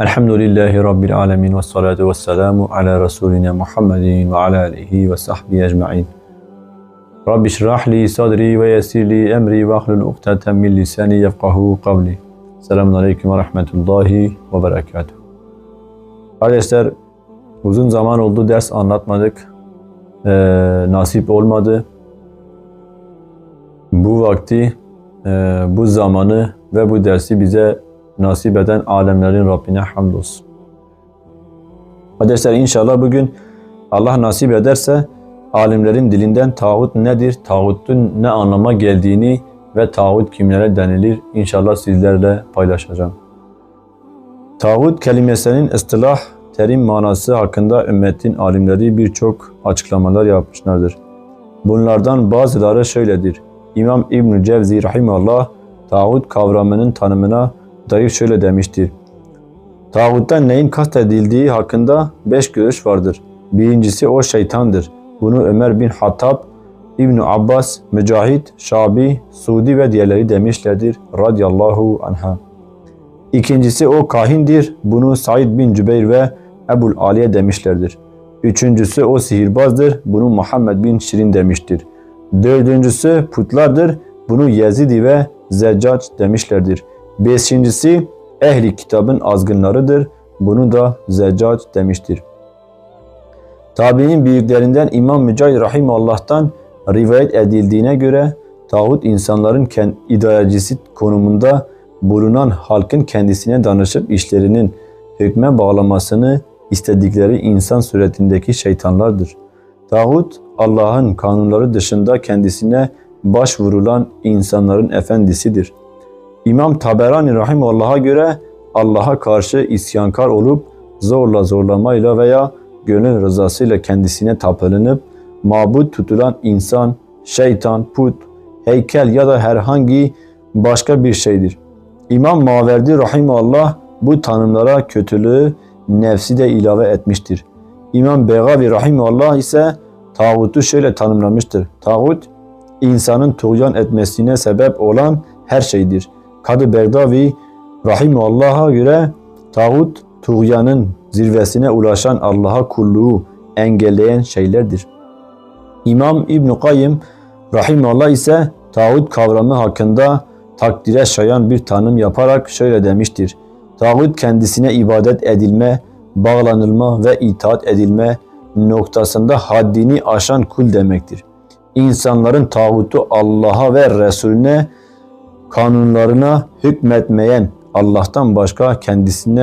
Elhamdülillahi Rabbil alemin ve salatu ve selamu ala Resulina Muhammedin ve ala alihi ve sahbihi ecma'in. Rabbi şrah li sadri ve yessir li emri ve ahlul uqdeten min lisani yefkahu kavli. Selamun aleyküm ve rahmetullahi ve berekatuhu. Kardeşler uzun zaman oldu ders anlatmadık. Ee, nasip olmadı. Bu vakti, e, bu zamanı ve bu dersi bize nasip eden alemlerin Rabbine hamdolsun. Kardeşler inşallah bugün Allah nasip ederse alimlerin dilinden tağut nedir, tağutun ne anlama geldiğini ve tağut kimlere denilir inşallah sizlerle paylaşacağım. Tağut kelimesinin ıstılah terim manası hakkında ümmetin alimleri birçok açıklamalar yapmışlardır. Bunlardan bazıları şöyledir. İmam İbn Cevzi rahimallah tağut kavramının tanımına dair şöyle demiştir. Tağuttan neyin kastedildiği hakkında beş görüş vardır. Birincisi o şeytandır. Bunu Ömer bin Hattab, İbn Abbas, Mücahit, Şabi, Sudi ve diğerleri demişlerdir radıyallahu anha. İkincisi o kahindir. Bunu Said bin Cübeyr ve Ebul Aliye demişlerdir. Üçüncüsü o sihirbazdır. Bunu Muhammed bin Şirin demiştir. Dördüncüsü putlardır. Bunu Yezidi ve Zeccac demişlerdir. Beşincisi ehli kitabın azgınlarıdır. Bunu da Zeccac demiştir. Tabi'nin büyüklerinden İmam Mücahit Rahimallah'tan rivayet edildiğine göre tağut insanların idarecisi konumunda bulunan halkın kendisine danışıp işlerinin hükme bağlamasını istedikleri insan suretindeki şeytanlardır. Tağut Allah'ın kanunları dışında kendisine başvurulan insanların efendisidir. İmam Taberani Rahimullah'a göre Allah'a karşı isyankar olup zorla zorlamayla veya gönül rızasıyla kendisine tapınıp mabut tutulan insan, şeytan, put, heykel ya da herhangi başka bir şeydir. İmam Maverdi Rahimullah bu tanımlara kötülüğü nefsi de ilave etmiştir. İmam Begavi Rahimullah ise tağutu şöyle tanımlamıştır. Tağut, insanın tuğyan etmesine sebep olan her şeydir. Kadı Berdavi Rahimullah'a göre tağut, tuğyanın zirvesine ulaşan Allah'a kulluğu engelleyen şeylerdir. İmam İbn-i Kayyım Rahimullah ise tağut kavramı hakkında takdire şayan bir tanım yaparak şöyle demiştir. Tağut kendisine ibadet edilme, bağlanılma ve itaat edilme noktasında haddini aşan kul demektir. İnsanların tağutu Allah'a ve Resulüne kanunlarına hükmetmeyen Allah'tan başka kendisine